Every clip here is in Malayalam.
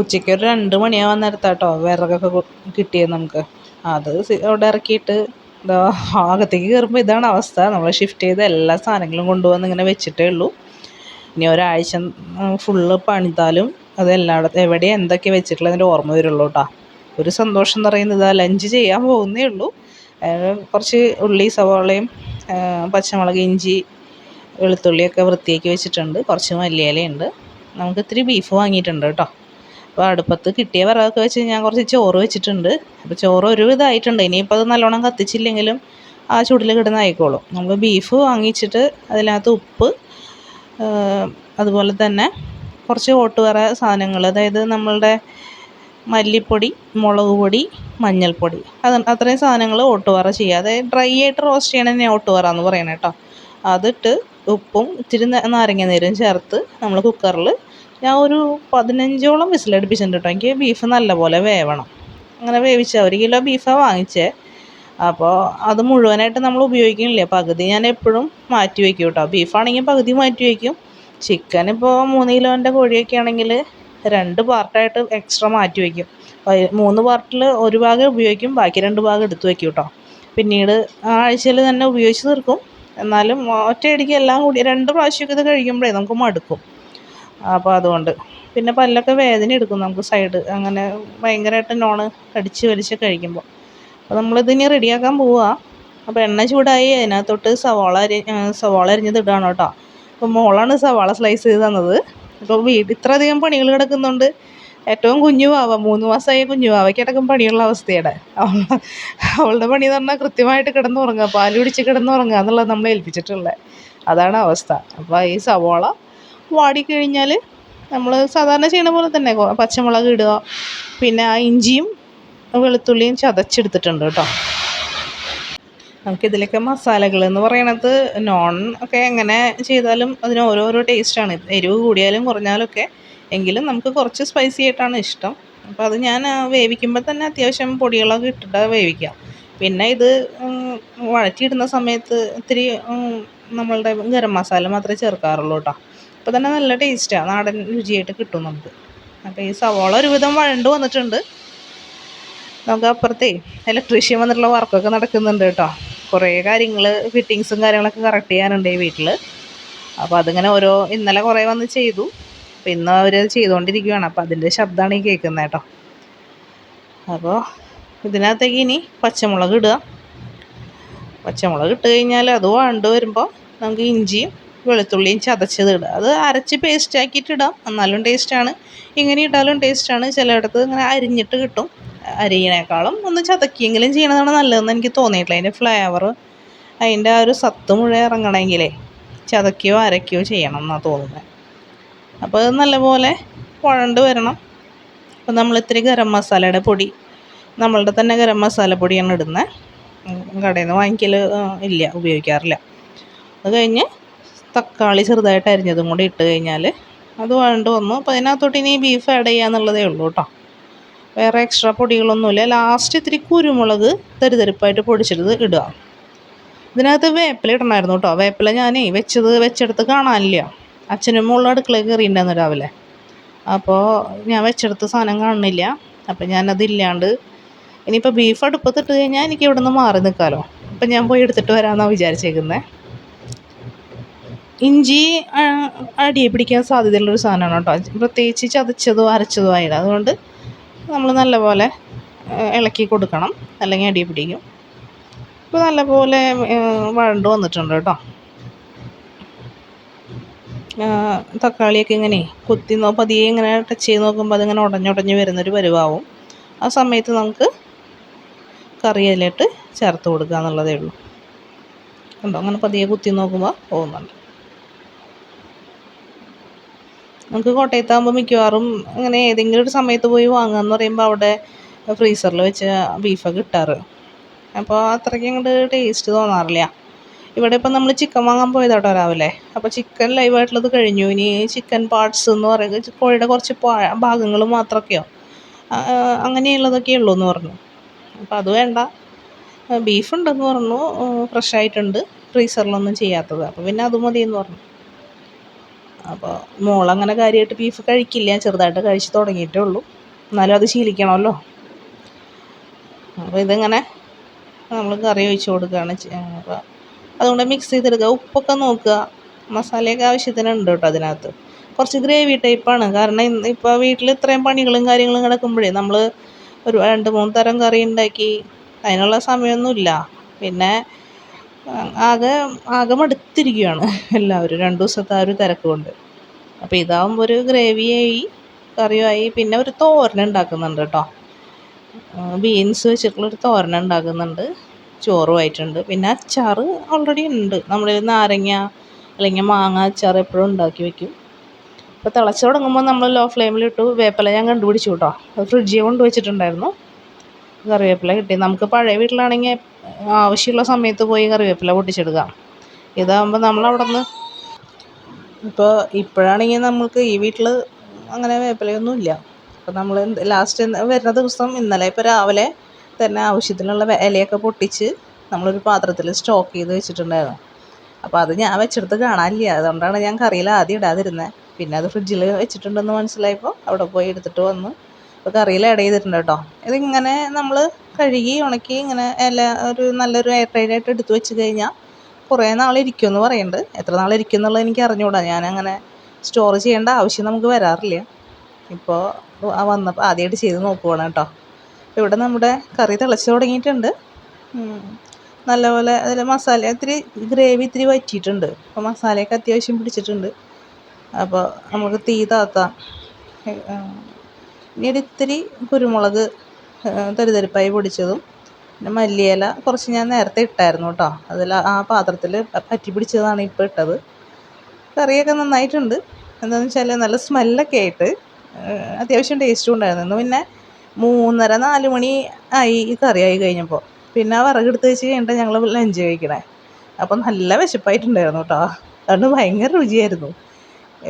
ഉച്ചയ്ക്ക് ഒരു രണ്ട് മണിയാവാൻ നേരത്താട്ടോ വിറകൊക്കെ കിട്ടിയത് നമുക്ക്. അത് അവിടെ ഇറക്കിയിട്ട് ഇതാ അകത്തേക്ക് കയറുമ്പോൾ ഇതാണ് അവസ്ഥ. നമ്മൾ ഷിഫ്റ്റ് ചെയ്ത് എല്ലാ സാധനങ്ങളും കൊണ്ടുവന്ന് ഇങ്ങനെ വെച്ചിട്ടേ ഉള്ളൂ. ഇനി ഒരാഴ്ച ഫുള്ള് പണിതാലും അത് എവിടെ എന്തൊക്കെ വെച്ചിട്ടുള്ള അതിന്റെ ഓർമ്മ വരുള്ളൂ കേട്ടോ ഒരു സന്തോഷം എന്ന് പറയുന്നത് ഇതാ ലഞ്ച് ചെയ്യാൻ പോകുന്നേ ഉള്ളൂ. കുറച്ച് ഉള്ളി സവാളയും പച്ചമുളക് ഇഞ്ചി വെളുത്തുള്ളിയൊക്കെ വൃത്തിയാക്കി വെച്ചിട്ടുണ്ട്. കുറച്ച് മല്ലിയിലയുണ്ട്. നമുക്ക് ഇത്തിരി ബീഫ് വാങ്ങിയിട്ടുണ്ട് കേട്ടോ അപ്പോൾ അടുപ്പത്ത് കിട്ടിയ വിറകൊക്കെ വെച്ച് ഞാൻ കുറച്ച് ചോറ് വെച്ചിട്ടുണ്ട്. അപ്പോൾ ചോറ് ഒരു ഇതായിട്ടുണ്ട്. ഇനിയിപ്പോൾ അത് നല്ലോണം കത്തിച്ചില്ലെങ്കിലും ആ ചൂടിൽ കിടന്നായിക്കോളും നമ്മൾ ബീഫ് വാങ്ങിച്ചിട്ട് അതിനകത്ത് ഉപ്പ് അതുപോലെ തന്നെ കുറച്ച് ഓട്ടുവറ സാധനങ്ങൾ അതായത് നമ്മളുടെ മല്ലിപ്പൊടി മുളക് പൊടി മഞ്ഞൾപ്പൊടി. അത് അത്രയും സാധനങ്ങൾ ഓട്ടുവറ ചെയ്യുക. അതായത് ഡ്രൈ ആയിട്ട് റോസ്റ്റ് ചെയ്യണതന്നെ ഓട്ടുവറ എന്ന് പറയണേ കേട്ടോ അതിട്ട് ഉപ്പും ന- നാരങ്ങ നീരും ചേർത്ത് നമ്മൾ കുക്കറിൽ ഞാൻ ഒരു പതിനഞ്ചോളം വിസിലടുപ്പിച്ചിട്ടുണ്ട് കേട്ടോ. എനിക്ക് ബീഫ് നല്ലപോലെ വേവണം. അങ്ങനെ വേവിച്ചാൽ ഒരു കിലോ ബീഫാണ് വാങ്ങിച്ചേ. അപ്പോൾ അത് മുഴുവനായിട്ട് നമ്മൾ ഉപയോഗിക്കണില്ല പകുതി ഞാൻ എപ്പോഴും മാറ്റി വയ്ക്കും കേട്ടോ. ബീഫാണെങ്കിൽ പകുതി മാറ്റി വയ്ക്കും ചിക്കൻ ഇപ്പോൾ മൂന്ന് കിലോന്റെ കോഴിയൊക്കെ ആണെങ്കിൽ രണ്ട് പാർട്ടായിട്ട് എക്സ്ട്രാ മാറ്റി വയ്ക്കും മൂന്ന് പാർട്ടിൽ ഒരു ഭാഗം ഉപയോഗിക്കും ബാക്കി രണ്ട് ഭാഗം എടുത്ത് വയ്ക്കും കേട്ടോ. പിന്നീട് ആ ആഴ്ചയിൽ തന്നെ ഉപയോഗിച്ച് തീർക്കും. എന്നാലും ഒറ്റയടിക്ക് എല്ലാം കൂടി രണ്ട് പ്രാവശ്യമൊക്കെ ഇത് കഴിക്കുമ്പോഴേ നമുക്ക് മടുക്കും. അപ്പോൾ അതുകൊണ്ട്. പിന്നെ പല്ലൊക്കെ വേദന എടുക്കും നമുക്ക് സൈഡ് അങ്ങനെ ഭയങ്കരമായിട്ട് നോൺ കടിച്ച് വലിച്ച് കഴിക്കുമ്പോൾ അപ്പോൾ നമ്മളിതിനി റെഡിയാക്കാൻ പോവുക അപ്പോൾ എണ്ണ ചൂടായി അതിനകത്തോട്ട് സവാള അരി സവോള അരിഞ്ഞത് ഇടുകയാണ് കേട്ടോ. അപ്പോൾ മോളാണ് സവാള സ്ലൈസ് ചെയ്ത് തന്നത്. അപ്പോൾ വീട് ഇത്രയധികം പണികൾ കിടക്കുന്നുണ്ട്. ഏറ്റവും കുഞ്ഞു വാവ മൂന്ന് മാസമായ കുഞ്ഞു വാവയ്ക്കടക്കം പണിയുള്ള അവസ്ഥയുടെ അവളുടെ പണി എന്ന് പറഞ്ഞാൽ കൃത്യമായിട്ട് കിടന്നുറങ്ങുക പാൽ പിടിച്ച് കിടന്നുറങ്ങുക എന്നുള്ളത് നമ്മൾ ഏൽപ്പിച്ചിട്ടുള്ളത് അതാണ് അവസ്ഥ. അപ്പോൾ ഈ സവാള വാടിക്കഴിഞ്ഞാൽ നമ്മൾ സാധാരണ ചെയ്യണ പോലെ തന്നെ പച്ചമുളക് ഇടുക. പിന്നെ ആ ഇഞ്ചിയും വെളുത്തുള്ളിയും ചതച്ചെടുത്തിട്ടുണ്ട് കേട്ടോ. നമുക്കിതിലൊക്കെ മസാലകൾ എന്ന് പറയണത് നോൺ ഒക്കെ എങ്ങനെ ചെയ്താലും അതിന് ഓരോരോ ടേസ്റ്റാണ് എരിവ് കൂടിയാലും കുറഞ്ഞാലൊക്കെ എങ്കിലും നമുക്ക് കുറച്ച് സ്പൈസി ആയിട്ടാണ് ഇഷ്ടം. അപ്പോൾ അത് ഞാൻ വേവിക്കുമ്പോൾ തന്നെ അത്യാവശ്യം പൊടികളൊക്കെ ഇട്ടിട്ട് വേവിക്കാം പിന്നെ ഇത് വഴറ്റിയിടുന്ന സമയത്ത് ഇത്തിരി നമ്മളുടെ ഗരം മസാല മാത്രമേ ചേർക്കാറുള്ളൂ കേട്ടോ. അപ്പോൾ തന്നെ നല്ല ടേസ്റ്റാണ് നാടൻ രുചിയായിട്ട് കിട്ടും നമുക്ക്. അപ്പോൾ ഈ സവോള ഒരുവിധം വഴണ്ട് വന്നിട്ടുണ്ട്. നമുക്ക് അപ്പുറത്തേ ഇലക്ട്രീഷ്യൻ വന്നിട്ടുള്ള വർക്കൊക്കെ നടക്കുന്നുണ്ട് കേട്ടോ. കുറേ കാര്യങ്ങൾ ഫിറ്റിങ്സും കാര്യങ്ങളൊക്കെ കറക്റ്റ് ചെയ്യാനുണ്ട് ഈ വീട്ടിൽ അപ്പോൾ അതിങ്ങനെ ഓരോ ഇന്നലെ കുറേ വന്ന് ചെയ്തു. അപ്പോൾ ഇന്ന് അവർ ചെയ്തുകൊണ്ടിരിക്കുകയാണ് അപ്പോൾ അതിന്റെ ശബ്ദമാണ് ഈ കേൾക്കുന്നത് കേട്ടോ. അപ്പോൾ ഇതിനകത്തേക്ക് ഇനി പച്ചമുളക് ഇടുക. പച്ചമുളക് ഇട്ട് കഴിഞ്ഞാൽ അത് വഴണ്ട് വരുമ്പോൾ നമുക്ക് ഇഞ്ചിയും വെളുത്തുള്ളിയും ചതച്ചത് ഇടുക. അത് അരച്ച് പേസ്റ്റ് ആക്കിയിട്ട് ഇടാം. എന്നാലും ടേസ്റ്റാണ് ഇങ്ങനെ ഇട്ടാലും ടേസ്റ്റാണ് ചിലയിടത്ത് ഇങ്ങനെ അരിഞ്ഞിട്ട് കിട്ടും. അരിയണേക്കാളും ഒന്ന് ചതക്കിയെങ്കിലും ചെയ്യണതാണ് നല്ലതെന്ന് എനിക്ക് തോന്നിയിട്ടില്ല. അതിന്റെ ഫ്ലേവർ അതിന്റെ ആ ഒരു സത്ത് മുഴുവൻ ഇറങ്ങണമെങ്കിലേ ചതക്കിയോ അരക്കിയോ ചെയ്യണം എന്നാണ് തോന്നുന്നത്. അപ്പോൾ അത് നല്ലപോലെ കുഴണ്ട് വരണം. അപ്പോൾ നമ്മൾ ഇത്തിരി ഗരം മസാലയുടെ പൊടി നമ്മളുടെ തന്നെ ഗരം മസാല പൊടിയാണ് ഇടുന്നത്. കടയിൽ നിന്ന് വാങ്ങിക്കൽ ഇല്ല ഉപയോഗിക്കാറില്ല. അത് കഴിഞ്ഞ് തക്കാളി ചെറുതായിട്ട് അരിഞ്ഞതും കൂടി ഇട്ട് കഴിഞ്ഞാൽ അത് വേണ്ട വന്നു. അപ്പോൾ അതിനകത്തോട്ട് ഇനി ബീഫ് ആഡ് ചെയ്യാന്നുള്ളതേ ഉള്ളൂ കേട്ടോ. വേറെ എക്സ്ട്രാ പൊടികളൊന്നുമില്ല. ലാസ്റ്റ് ഇത്തിരി കുരുമുളക് തെരുതെരുപ്പായിട്ട് പൊടിച്ചെടുത്ത് ഇടുക. ഇതിനകത്ത് വേപ്പില ഇടണമായിരുന്നു കേട്ടോ. വേപ്പില ഞാനേ വെച്ചത് വെച്ചെടുത്ത് കാണാനില്ല. അച്ഛനും മുകളിൽ അടുക്കളയിൽ കയറിയിട്ടുണ്ടായിരുന്നു രാവിലെ. അപ്പോൾ ഞാൻ വെച്ചെടുത്ത് സാധനം കാണുന്നില്ല. അപ്പം ഞാനതില്ലാണ്ട് ഇനിയിപ്പോൾ ബീഫ് അടുപ്പത്തിട്ട് കഴിഞ്ഞാൽ എനിക്ക് ഇവിടെ നിന്ന് മാറി നിൽക്കാമല്ലോ അപ്പം ഞാൻ പോയി എടുത്തിട്ട് വരാമെന്നാണ് വിചാരിച്ചേക്കുന്നത്. ഇഞ്ചി അടി അടിയെ പിടിക്കാൻ സാധ്യതയുള്ളൊരു സാധനമാണ് കേട്ടോ. പ്രത്യേകിച്ച് ചതച്ചതോ അരച്ചതോ ആയിട്ട് അതുകൊണ്ട് നമ്മൾ നല്ലപോലെ ഇളക്കി കൊടുക്കണം. അല്ലെങ്കിൽ അടി പിടിക്കും. ഇപ്പോൾ നല്ലപോലെ വഴണ്ട് വന്നിട്ടുണ്ട് കേട്ടോ. തക്കാളിയൊക്കെ ഇങ്ങനെ കുത്തി നോ പതിയെ ഇങ്ങനെ ടച്ച് ചെയ്ത് നോക്കുമ്പോൾ അതിങ്ങനെ ഉടഞ്ഞുടഞ്ഞ് വരുന്നൊരു പരുവാവും. ആ സമയത്ത് നമുക്ക് കറി അതിലിട്ട് ചേർത്ത് കൊടുക്കുക എന്നുള്ളതേ ഉള്ളൂ. കണ്ടോ? അങ്ങനെ പതിയെ കുത്തി നോക്കുമ്പോൾ പോകുന്നുണ്ട്. നമുക്ക് കോട്ടയത്താകുമ്പോൾ മിക്കവാറും അങ്ങനെ ഏതെങ്കിലും ഒരു സമയത്ത് പോയി വാങ്ങാന്ന് പറയുമ്പോൾ അവിടെ ഫ്രീസറിൽ വെച്ച് ബീഫൊക്കെ കിട്ടാറ് അപ്പോൾ അത്രയ്ക്ക് അങ്ങോട്ട് ടേസ്റ്റ് തോന്നാറില്ല. ഇവിടെ ഇപ്പം നമ്മൾ ചിക്കൻ വാങ്ങാൻ പോയതാട്ടോ രാവിലെ. അപ്പോൾ ചിക്കൻ ലൈവായിട്ടുള്ളത് കഴിഞ്ഞു. ഇനി ചിക്കൻ പാർട്സ് എന്ന് പറയുന്നത് കോഴിയുടെ കുറച്ച് ഭാഗങ്ങൾ മാത്രമൊക്കെയോ അങ്ങനെയുള്ളതൊക്കെ ഉള്ളൂ എന്ന് പറഞ്ഞു. അപ്പോൾ അത് വേണ്ട. ബീഫ് ഉണ്ടെന്ന് പറഞ്ഞു. ഫ്രഷ് ആയിട്ടുണ്ട്. ഫ്രീസറിലൊന്നും ചെയ്യാത്തത്. അപ്പോൾ പിന്നെ അത് മതി എന്ന് പറഞ്ഞു. അപ്പോൾ മോളങ്ങനെ കാര്യമായിട്ട് ബീഫ് കഴിക്കില്ല. ചെറുതായിട്ട് കഴിച്ച് തുടങ്ങിയിട്ടേ ഉള്ളൂ. എന്നാലും അത് ശീലിക്കണമല്ലോ. അപ്പോൾ ഇതിങ്ങനെ നമ്മൾ കറി ഒഴിച്ച് കൊടുക്കുകയാണ് അപ്പോൾ അതുകൊണ്ട് മിക്സ് ചെയ്തെടുക്കുക. ഉപ്പൊക്കെ നോക്കുക. മസാലയൊക്കെ ആവശ്യത്തിനുണ്ട് കേട്ടോ അതിനകത്ത്. കുറച്ച് ഗ്രേവി ടൈപ്പാണ് കാരണം ഇന്ന് ഇപ്പോൾ വീട്ടിൽ ഇത്രയും പണികളും കാര്യങ്ങളും കിടക്കുമ്പോഴേ നമ്മൾ ഒരു രണ്ട് മൂന്ന് തരം കറി ഉണ്ടാക്കി അതിനുള്ള സമയമൊന്നുമില്ല. പിന്നെ ആകെ ആകെ മടുത്തിരിക്കുകയാണ് എല്ലാവരും. രണ്ട് ദിവസത്തെ ആ ഒരു തിരക്ക് കൊണ്ട്. അപ്പോൾ ഇതാകുമ്പോൾ ഒരു ഗ്രേവിയായി കറിയുമായി പിന്നെ ഒരു തോരൻ ഉണ്ടാക്കുന്നുണ്ട് കേട്ടോ. ബീൻസ് വെച്ചിട്ടുള്ളൊരു തോരൻ ഉണ്ടാക്കുന്നുണ്ട്. ചോറുമായിട്ടുണ്ട് പിന്നെ അച്ചാർ ഓൾറെഡി ഉണ്ട്. നമ്മുടെ നാരങ്ങ അല്ലെങ്കിൽ മാങ്ങ അച്ചാർ എപ്പോഴും ഉണ്ടാക്കി വെക്കും. അപ്പോൾ തിളച്ച് തുടങ്ങുമ്പോൾ നമ്മൾ ലോ ഫ്ലെയിമിലിട്ടു വേപ്പില ഞാൻ കണ്ടുപിടിച്ചു കേട്ടോ. അത് ഫ്രിഡ്ജിൽ കൊണ്ട് വെച്ചിട്ടുണ്ടായിരുന്നു കറിവേപ്പില കിട്ടി. നമുക്ക് പഴയ വീട്ടിലാണെങ്കിൽ ആവശ്യമുള്ള സമയത്ത് പോയി കറിവേപ്പില പൊട്ടിച്ചെടുക്കാം. ഇതാകുമ്പോൾ നമ്മൾ അവിടെ നിന്ന് ഇപ്പോൾ ഇപ്പോഴാണെങ്കിൽ നമുക്ക് ഈ വീട്ടിൽ അങ്ങനെ വേപ്പിലയൊന്നും ഇല്ല അപ്പോൾ നമ്മൾ ലാസ്റ്റ് വരുന്ന ദിവസം ഇന്നലെ ഇപ്പോൾ രാവിലെ തന്നെ ആവശ്യത്തിനുള്ള ഇലയൊക്കെ പൊട്ടിച്ച് നമ്മളൊരു പാത്രത്തിൽ സ്റ്റോക്ക് ചെയ്ത് വെച്ചിട്ടുണ്ടായിരുന്നു. അപ്പോൾ അത് ഞാൻ വെച്ചെടുത്ത് കാണാനില്ല. അതുകൊണ്ടാണ് ഞാൻ കറിയിൽ ആദ്യം ഇടാതിരുന്നത് പിന്നെ അത് ഫ്രിഡ്ജിൽ വെച്ചിട്ടുണ്ടെന്ന് മനസ്സിലായപ്പോൾ അവിടെ പോയി എടുത്തിട്ട് വന്നു. അപ്പോൾ കറിയിൽ ആഡ് ചെയ്തിട്ടുണ്ട് കേട്ടോ. ഇതിങ്ങനെ നമ്മൾ കഴുകി ഉണക്കി ഇങ്ങനെ ഇല ഒരു നല്ലൊരു എയർ ടൈറ്റായിട്ട് എടുത്ത് വെച്ച് കഴിഞ്ഞാൽ കുറേ നാൾ ഇരിക്കുമെന്ന് പറയുന്നുണ്ട്. എത്ര നാൾ ഇരിക്കും എന്നുള്ളത് എനിക്ക് അറിഞ്ഞുകൂടാ ഞാനങ്ങനെ സ്റ്റോർ ചെയ്യേണ്ട ആവശ്യം നമുക്ക് വരാറില്ല. ഇപ്പോൾ വന്നപ്പോൾ ആദ്യമായിട്ട് ചെയ്ത് നോക്കുവാണ് കേട്ടോ. ഇവിടെ നമ്മുടെ കറി തിളച്ച് തുടങ്ങിയിട്ടുണ്ട്. നല്ലപോലെ അതിൽ മസാല ഇത്തിരി ഗ്രേവി ഇത്തിരി വറ്റിയിട്ടുണ്ട്. അപ്പോൾ മസാലയൊക്കെ അത്യാവശ്യം പിടിച്ചിട്ടുണ്ട്. അപ്പോൾ നമുക്ക് തീ താത്താം. ഇനി ഇത്തിരി കുരുമുളക് തരിതരിപ്പായി പൊടിച്ചതും പിന്നെ മല്ലിയില കുറച്ച് ഞാൻ നേരത്തെ ഇട്ടായിരുന്നു കേട്ടോ. അതിൽ ആ പാത്രത്തിൽ പറ്റി പിടിച്ചതാണ് ഇപ്പോൾ ഇട്ടത്. കറിയൊക്കെ നന്നായിട്ടുണ്ട്. എന്താണെന്ന് വെച്ചാൽ നല്ല സ്മെല്ലൊക്കെ ആയിട്ട് അത്യാവശ്യം ടേസ്റ്റും ഉണ്ടായിരുന്നു. പിന്നെ മൂന്നര നാല് മണി ആയി ഈ കറിയായി കഴിഞ്ഞപ്പോൾ. പിന്നെ ആ വിറകെടുത്ത് വെച്ച് കഴിഞ്ഞിട്ട് ഞങ്ങൾ ലഞ്ച് കഴിക്കണേ. അപ്പം നല്ല വിശപ്പായിട്ടുണ്ടായിരുന്നു കേട്ടോ. അതുകൊണ്ട് ഭയങ്കര രുചിയായിരുന്നു.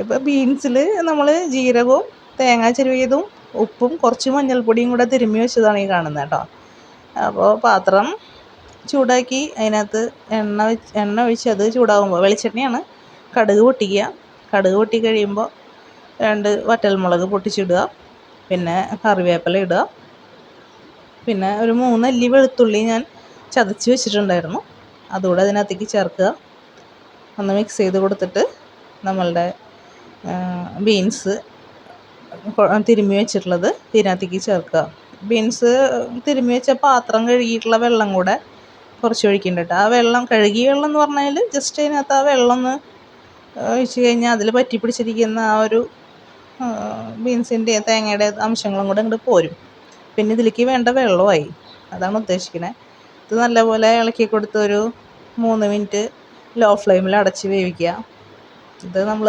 ഇപ്പോൾ ബീൻസിൽ നമ്മൾ ജീരകവും തേങ്ങ ചെരുവിയതും ഉപ്പും കുറച്ച് മഞ്ഞൾപ്പൊടിയും കൂടെ തിരുമ്മി വെച്ചതാണ് ഈ കാണുന്നത് കേട്ടോ. അപ്പോൾ പാത്രം ചൂടാക്കി അതിനകത്ത് എണ്ണ വെച്ച് എണ്ണ ഒഴിച്ച് അത് ചൂടാകുമ്പോൾ വെളിച്ചെണ്ണയാണ് കടുക് പൊട്ടിക്കുക. കടുക് പൊട്ടി കഴിയുമ്പോൾ രണ്ട് വറ്റൽമുളക് പൊട്ടിച്ചിടുക. പിന്നെ കറിവേപ്പില ഇടുക. പിന്നെ ഒരു മൂന്നല്ലി വെളുത്തുള്ളി ഞാൻ ചതച്ച് വെച്ചിട്ടുണ്ടായിരുന്നു. അതുകൂടെ അതിനകത്തേക്ക് ചേർക്കുക. ഒന്ന് മിക്സ് ചെയ്ത് കൊടുത്തിട്ട് നമ്മളുടെ ബീൻസ് തിരുമ്മി വെച്ചിട്ടുള്ളത് ഇതിനകത്തേക്ക് ചേർക്കുക. ബീൻസ് തിരുമ്മി വെച്ച പാത്രം കഴുകിയിട്ടുള്ള വെള്ളം കൂടെ കുറച്ച് ഒഴിക്കുന്നുണ്ട് ആ വെള്ളം കഴുകിയ വെള്ളം എന്ന് പറഞ്ഞാൽ ജസ്റ്റ് അതിനകത്ത് ആ വെള്ളം ഒന്ന് ഒഴിച്ച് കഴിഞ്ഞാൽ അതിൽ പറ്റി പിടിച്ചിരിക്കുന്ന ആ ഒരു ബീൻസിന്റെ തേങ്ങയുടെ അംശങ്ങളും കൂടെ അങ്ങോട്ട് പോരും. പിന്നെ ഇതിലേക്ക് വേണ്ട വെള്ളമായി അതാണ് ഉദ്ദേശിക്കുന്നത് ഇത് നല്ലപോലെ ഇളക്കി കൊടുത്ത് ഒരു മൂന്ന് മിനിറ്റ് ലോ ഫ്ലെയിമിൽ അടച്ച് വേവിക്കുക. ഇത് നമ്മൾ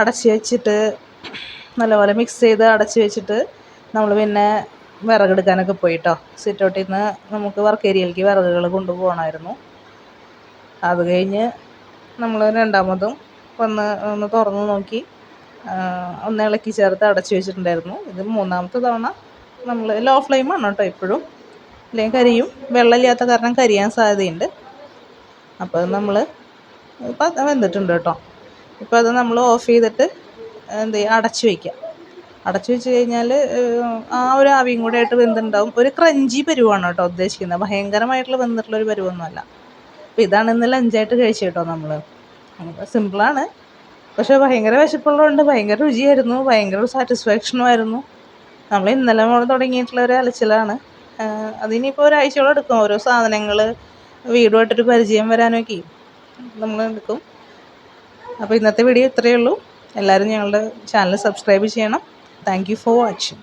അടച്ച് വെച്ചിട്ട് നല്ലപോലെ മിക്സ് ചെയ്ത് അടച്ച് വെച്ചിട്ട് നമ്മൾ പിന്നെ വിറകെടുക്കാനൊക്കെ പോയി കേട്ടോ സിറ്റൗട്ടിൽ നിന്ന് നമുക്ക് വർക്ക് ഏരിയയിലേക്ക് വിറകുകൾ കൊണ്ടുപോകണമായിരുന്നു അത് കഴിഞ്ഞ് നമ്മൾ രണ്ടാമതും വന്ന് ഒന്ന് തുറന്ന് നോക്കി ഒന്ന് ഇളക്കി ചേർത്ത് അടച്ച് വെച്ചിട്ടുണ്ടായിരുന്നു. ഇത് മൂന്നാമത്തെ തവണ നമ്മൾ ലോ ഫ്ലെയിമാണ് കേട്ടോ ഇപ്പോഴും. അല്ലെങ്കിൽ കരിയും. വെള്ളമില്ലാത്ത കാരണം കരിയാൻ സാധ്യതയുണ്ട്. അപ്പോൾ നമ്മൾ വെന്തിട്ടുണ്ട് കേട്ടോ. ഇപ്പോൾ അത് നമ്മൾ ഓഫ് ചെയ്തിട്ട് എന്ത് ചെയ്യുക അടച്ച് വയ്ക്കുക. അടച്ച് വെച്ച് കഴിഞ്ഞാൽ ആ ഒരു ആവിയും കൂടെ ആയിട്ട് വെന്തുണ്ടാവും. ഒരു ക്രഞ്ചി പരുവാണ് കേട്ടോ ഉദ്ദേശിക്കുന്നത്. ഭയങ്കരമായിട്ടുള്ള വെന്തിട്ടുള്ള ഒരു പരുവൊന്നുമല്ല. അപ്പോൾ ഇതാണ് ഇന്ന് ലഞ്ചായിട്ട് കഴിച്ചു കേട്ടോ നമ്മൾ സിമ്പിളാണ് പക്ഷേ ഭയങ്കര വിശപ്പുള്ളതുകൊണ്ട് ഭയങ്കര രുചിയായിരുന്നു. ഭയങ്കര സാറ്റിസ്ഫാക്ഷനും ആയിരുന്നു. നമ്മൾ ഇന്നലെ മുതൽ തുടങ്ങിയിട്ടുള്ള ഒരു അലച്ചിലാണ്. അതിനിപ്പോൾ ഒരാഴ്ചയോളം എടുക്കും. ഓരോ സാധനങ്ങൾ വീടുമായിട്ടൊരു പരിചയം വരാനൊക്കെ. നമ്മൾ എടുക്കും. അപ്പോൾ ഇന്നത്തെ വീഡിയോ ഇത്രയേ ഉള്ളൂ. എല്ലാവരും ഞങ്ങളുടെ ചാനൽ സബ്സ്ക്രൈബ് ചെയ്യണം. Thank you for watching